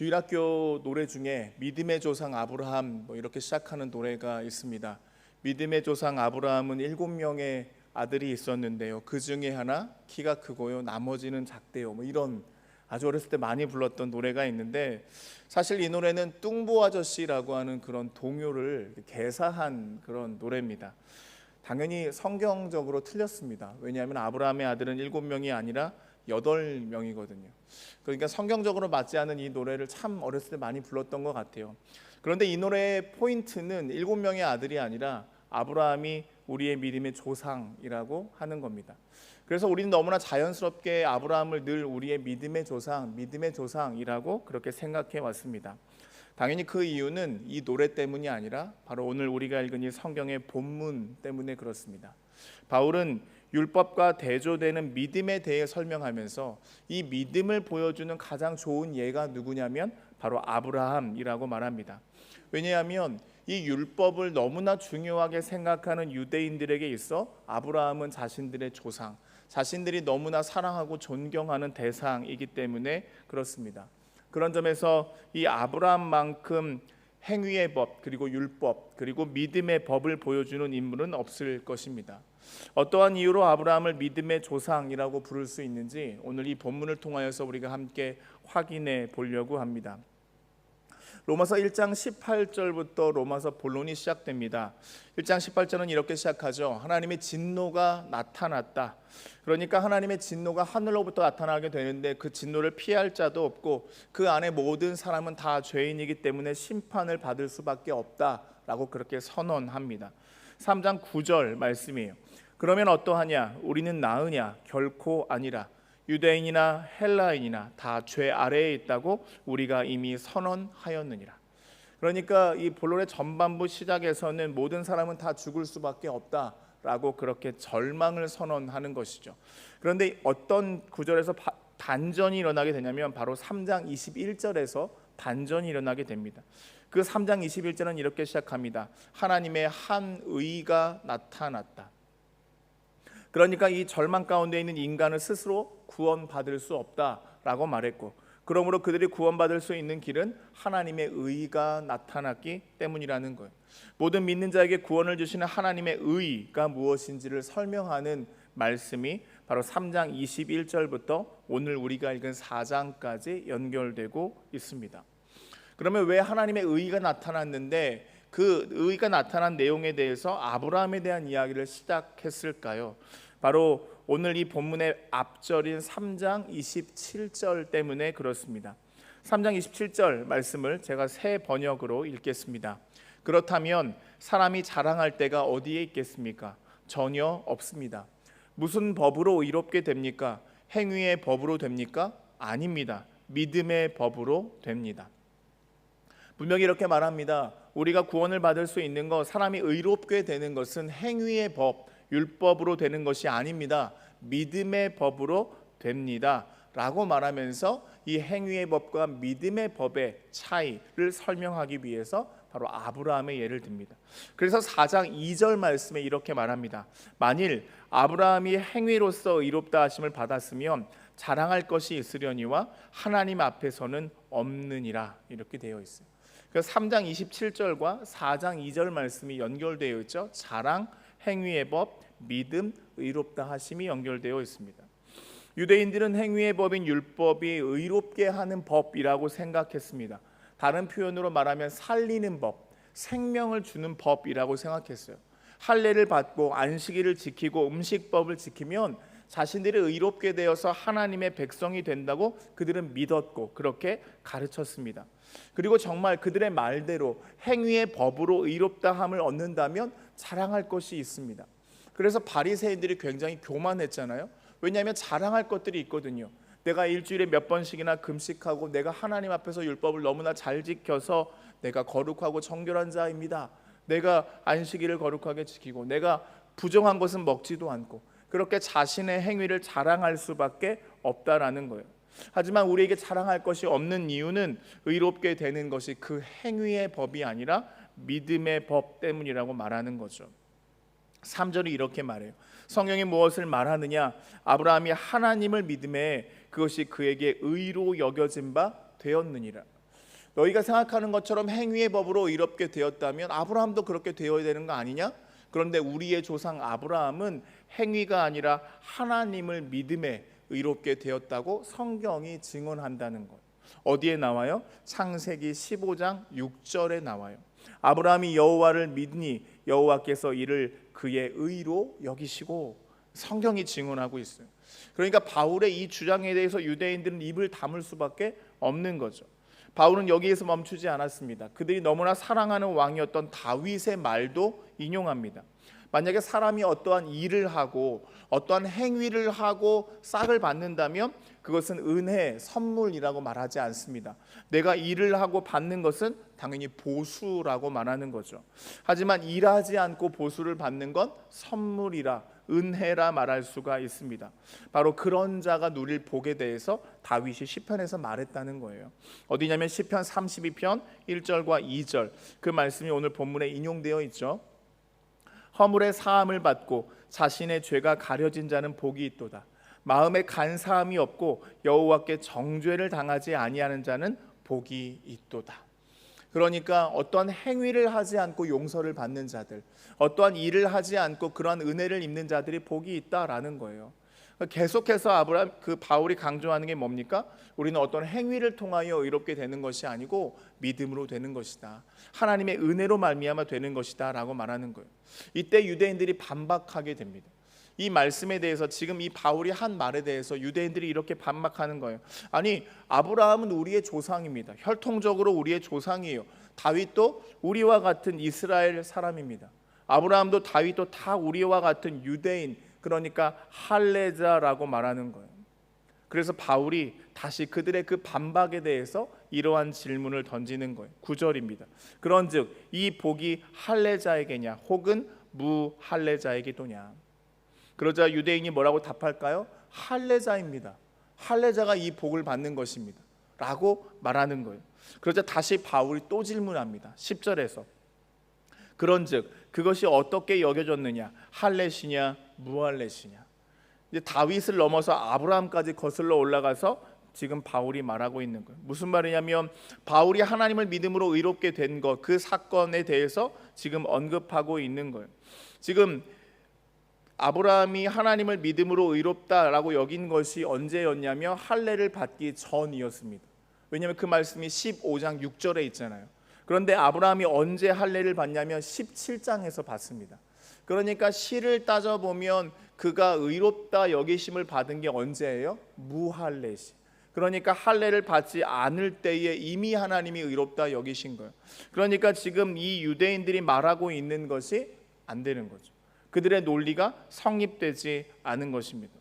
주일학교 노래 중에 믿음의 조상 아브라함 뭐 이렇게 시작하는 노래가 있습니다. 믿음의 조상 아브라함은 일곱 명의 아들이 있었는데요. 그 중에 하나 키가 크고요. 나머지는 작대요. 뭐 이런 아주 어렸을 때 많이 불렀던 노래가 있는데 사실 이 노래는 뚱보 아저씨라고 하는 그런 동요를 개사한 그런 노래입니다. 당연히 성경적으로 틀렸습니다. 왜냐하면 아브라함의 아들은 일곱 명이 아니라 여덟 명이거든요. 그러니까 성경적으로 맞지 않은 이 노래를 참 어렸을 때 많이 불렀던 것 같아요. 그런데 이 노래의 포인트는 일곱 명의 아들이 아니라 아브라함이 우리의 믿음의 조상이라고 하는 겁니다. 그래서 우리는 너무나 자연스럽게 아브라함을 늘 우리의 믿음의 조상, 믿음의 조상이라고 그렇게 생각해 왔습니다. 당연히 그 이유는 이 노래 때문이 아니라 바로 오늘 우리가 읽은 이 성경의 본문 때문에 그렇습니다. 바울은 율법과 대조되는 믿음에 대해 설명하면서 이 믿음을 보여주는 가장 좋은 예가 누구냐면 바로 아브라함이라고 말합니다. 왜냐하면 이 율법을 너무나 중요하게 생각하는 유대인들에게 있어 아브라함은 자신들의 조상, 자신들이 너무나 사랑하고 존경하는 대상이기 때문에 그렇습니다. 그런 점에서 이 아브라함만큼 행위의 법 그리고 율법 그리고 믿음의 법을 보여주는 인물은 없을 것입니다. 어떠한 이유로 아브라함을 믿음의 조상이라고 부를 수 있는지 오늘 이 본문을 통하여서 우리가 함께 확인해 보려고 합니다. 로마서 1장 18절부터 로마서 본론이 시작됩니다. 1장 18절은 이렇게 시작하죠. 하나님의 진노가 나타났다. 그러니까 하나님의 진노가 하늘로부터 나타나게 되는데 그 진노를 피할 자도 없고 그 안에 모든 사람은 다 죄인이기 때문에 심판을 받을 수밖에 없다라고 그렇게 선언합니다. 3장 9절 말씀이에요. 그러면 어떠하냐? 우리는 나으냐? 결코 아니라. 유대인이나 헬라인이나 다 죄 아래에 있다고 우리가 이미 선언하였느니라. 그러니까 이 본론의 전반부 시작에서는 모든 사람은 다 죽을 수밖에 없다 라고 그렇게 절망을 선언하는 것이죠. 그런데 어떤 구절에서 바, 반전이 일어나게 되냐면 바로 3장 21절에서 반전이 일어나게 됩니다. 그 3장 21절은 이렇게 시작합니다. 하나님의 한 의가 나타났다. 그러니까 이 절망 가운데 있는 인간을 스스로 구원받을 수 없다라고 말했고 그러므로 그들이 구원받을 수 있는 길은 하나님의 의가 나타났기 때문이라는 거예요. 모든 믿는 자에게 구원을 주시는 하나님의 의가 무엇인지를 설명하는 말씀이 바로 3장 21절부터 오늘 우리가 읽은 4장까지 연결되고 있습니다. 그러면 왜 하나님의 의가 나타났는데 그 의가 나타난 내용에 대해서 아브라함에 대한 이야기를 시작했을까요? 바로 오늘 이 본문의 앞절인 3장 27절 때문에 그렇습니다. 3장 27절 말씀을 제가 새 번역으로 읽겠습니다. 그렇다면 사람이 자랑할 때가 어디에 있겠습니까? 전혀 없습니다. 무슨 법으로 의롭게 됩니까? 행위의 법으로 됩니까? 아닙니다. 믿음의 법으로 됩니다. 분명히 이렇게 말합니다. 우리가 구원을 받을 수 있는 것, 사람이 의롭게 되는 것은 행위의 법, 율법으로 되는 것이 아닙니다. 믿음의 법으로 됩니다. 라고 말하면서 이 행위의 법과 믿음의 법의 차이를 설명하기 위해서 바로 아브라함의 예를 듭니다. 그래서 4장 2절 말씀에 이렇게 말합니다. 만일 아브라함이 행위로서 의롭다 하심을 받았으면 자랑할 것이 있으려니와 하나님 앞에서는 없느니라 이렇게 되어 있어요. 그 3장 27절과 4장 2절 말씀이 연결되어 있죠. 자랑, 행위의 법, 믿음, 의롭다 하심이 연결되어 있습니다. 유대인들은 행위의 법인 율법이 의롭게 하는 법이라고 생각했습니다. 다른 표현으로 말하면 살리는 법, 생명을 주는 법이라고 생각했어요. 할례를 받고 안식일을 지키고 음식법을 지키면 자신들이 의롭게 되어서 하나님의 백성이 된다고 그들은 믿었고 그렇게 가르쳤습니다. 그리고 정말 그들의 말대로 행위의 법으로 의롭다함을 얻는다면 자랑할 것이 있습니다. 그래서 바리새인들이 굉장히 교만했잖아요. 왜냐하면 자랑할 것들이 있거든요. 내가 일주일에 몇 번씩이나 금식하고 내가 하나님 앞에서 율법을 너무나 잘 지켜서 내가 거룩하고 정결한 자입니다. 내가 안식일을 거룩하게 지키고 내가 부정한 것은 먹지도 않고 그렇게 자신의 행위를 자랑할 수밖에 없다라는 거예요. 하지만 우리에게 자랑할 것이 없는 이유는 의롭게 되는 것이 그 행위의 법이 아니라 믿음의 법 때문이라고 말하는 거죠. 3절이 이렇게 말해요. 성경이 무엇을 말하느냐? 아브라함이 하나님을 믿음에 그것이 그에게 의로 여겨진 바 되었느니라. 너희가 생각하는 것처럼 행위의 법으로 의롭게 되었다면 아브라함도 그렇게 되어야 되는 거 아니냐? 그런데 우리의 조상 아브라함은 행위가 아니라 하나님을 믿음에 의롭게 되었다고 성경이 증언한다는 것. 어디에 나와요? 창세기 15장 6절에 나와요. 아브라함이 여호와를 믿니 여호와께서 이를 그의 의로 여기시고 성경이 증언하고 있어요. 그러니까 바울의 이 주장에 대해서 유대인들은 입을 다물 수밖에 없는 거죠. 바울은 여기에서 멈추지 않았습니다. 그들이 너무나 사랑하는 왕이었던 다윗의 말도 인용합니다. 만약에 사람이 어떠한 일을 하고 어떠한 행위를 하고 싹을 받는다면 그것은 은혜, 선물이라고 말하지 않습니다. 내가 일을 하고 받는 것은 당연히 보수라고 말하는 거죠. 하지만 일하지 않고 보수를 받는 건 선물이라 은혜라 말할 수가 있습니다. 바로 그런 자가 누릴 복에 대해서 다윗이 시편에서 말했다는 거예요. 어디냐면 시편 32편 1절과 2절 그 말씀이 오늘 본문에 인용되어 있죠. 허물의 사함을 받고 자신의 죄가 가려진 자는 복이 있도다. 마음에 간사함이 없고 여호와께 정죄를 당하지 아니하는 자는 복이 있도다. 그러니까 어떠한 행위를 하지 않고 용서를 받는 자들, 어떠한 일을 하지 않고 그러한 은혜를 입는 자들이 복이 있다라는 거예요. 계속해서 아브라함 그 바울이 강조하는 게 뭡니까? 우리는 어떤 행위를 통하여 의롭게 되는 것이 아니고 믿음으로 되는 것이다. 하나님의 은혜로 말미암아 되는 것이다라고 말하는 거예요. 이때 유대인들이 반박하게 됩니다. 이 말씀에 대해서 지금 이 바울이 한 말에 대해서 유대인들이 이렇게 반박하는 거예요. 아니 아브라함은 우리의 조상입니다. 혈통적으로 우리의 조상이에요. 다윗도 우리와 같은 이스라엘 사람입니다. 아브라함도 다윗도 다 우리와 같은 유대인 그러니까 할례자라고 말하는 거예요. 그래서 바울이 다시 그들의 그 반박에 대해서 이러한 질문을 던지는 거예요. 9절입니다. 그런즉 이 복이 할례자에게냐 혹은 무할례자에게도냐. 그러자 유대인이 뭐라고 답할까요? 할례자입니다. 할례자가 이 복을 받는 것입니다. 라고 말하는 거예요. 그러자 다시 바울이 또 질문합니다. 10절에서 그런즉 그것이 어떻게 여겨졌느냐? 할례시냐 무할례시냐? 이제 다윗을 넘어서 아브라함까지 거슬러 올라가서 지금 바울이 말하고 있는 거예요. 무슨 말이냐면 바울이 하나님을 믿음으로 의롭게 된 것, 그 사건에 대해서 지금 언급하고 있는 거예요. 지금 아브라함이 하나님을 믿음으로 의롭다라고 여긴 것이 언제였냐면 할례를 받기 전이었습니다. 왜냐하면 그 말씀이 15장 6절에 있잖아요. 그런데 아브라함이 언제 할례를 받냐면 17장에서 받습니다. 그러니까 시를 따져 보면 그가 의롭다 여기심을 받은 게 언제예요? 무할례시. 그러니까 할례를 받지 않을 때에 이미 하나님이 의롭다 여기신 거예요. 그러니까 지금 이 유대인들이 말하고 있는 것이 안 되는 거죠. 그들의 논리가 성립되지 않은 것입니다.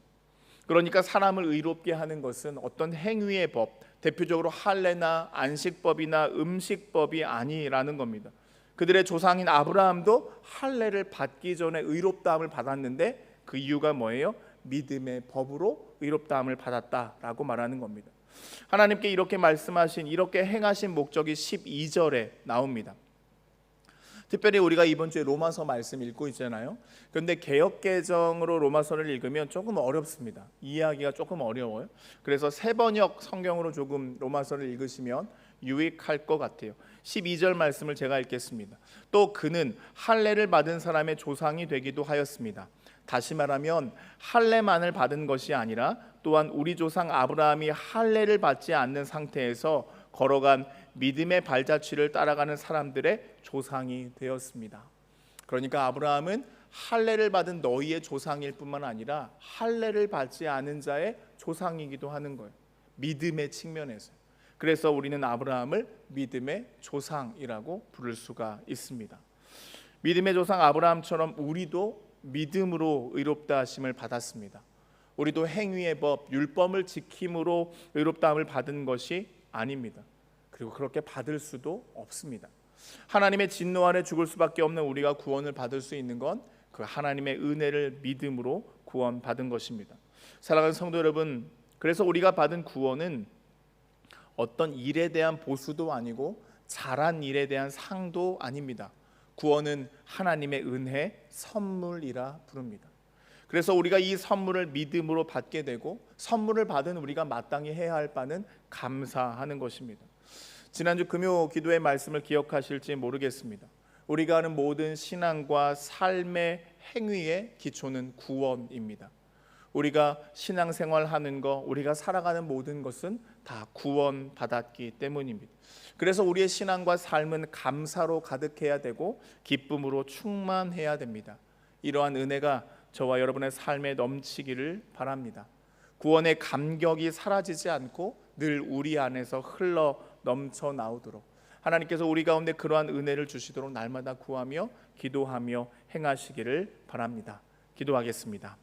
그러니까 사람을 의롭게 하는 것은 어떤 행위의 법, 대표적으로 할례나 안식법이나 음식법이 아니라는 겁니다. 그들의 조상인 아브라함도 할례를 받기 전에 의롭다함을 받았는데 그 이유가 뭐예요? 믿음의 법으로 의롭다함을 받았다라고 말하는 겁니다. 하나님께 이렇게 말씀하신 이렇게 행하신 목적이 12절에 나옵니다. 특별히 우리가 이번 주에 로마서 말씀 읽고 있잖아요. 그런데 개역 개정으로 로마서를 읽으면 조금 어렵습니다. 이해하기가 조금 어려워요. 그래서 세 번역 성경으로 조금 로마서를 읽으시면 유익할 것 같아요. 12절 말씀을 제가 읽겠습니다. 또 그는 할례를 받은 사람의 조상이 되기도 하였습니다. 다시 말하면 할례만을 받은 것이 아니라 또한 우리 조상 아브라함이 할례를 받지 않는 상태에서 걸어간 믿음의 발자취를 따라가는 사람들의 조상이 되었습니다. 그러니까 아브라함은 할례를 받은 너희의 조상일 뿐만 아니라 할례를 받지 않은 자의 조상이기도 하는 거예요. 믿음의 측면에서. 그래서 우리는 아브라함을 믿음의 조상이라고 부를 수가 있습니다. 믿음의 조상 아브라함처럼 우리도 믿음으로 의롭다 하심을 받았습니다. 우리도 행위의 법, 율법을 지킴으로 의롭다함을 받은 것이 아닙니다. 그리고 그렇게 받을 수도 없습니다. 하나님의 진노 아래 죽을 수밖에 없는 우리가 구원을 받을 수 있는 건 그 하나님의 은혜를 믿음으로 구원받은 것입니다. 사랑하는 성도 여러분, 그래서 우리가 받은 구원은 어떤 일에 대한 보수도 아니고 잘한 일에 대한 상도 아닙니다. 구원은 하나님의 은혜 선물이라 부릅니다. 그래서 우리가 이 선물을 믿음으로 받게 되고 선물을 받은 우리가 마땅히 해야 할 바는 감사하는 것입니다. 지난주 금요 기도의 말씀을 기억하실지 모르겠습니다. 우리가 하는 모든 신앙과 삶의 행위의 기초는 구원입니다. 우리가 신앙생활 하는 거, 우리가 살아가는 모든 것은 다 구원 받았기 때문입니다. 그래서 우리의 신앙과 삶은 감사로 가득해야 되고 기쁨으로 충만해야 됩니다. 이러한 은혜가 저와 여러분의 삶에 넘치기를 바랍니다. 구원의 감격이 사라지지 않고 늘 우리 안에서 흘러 넘쳐 나오도록 하나님께서 우리 가운데 그러한 은혜를 주시도록 날마다 구하며 기도하며 행하시기를 바랍니다. 기도하겠습니다.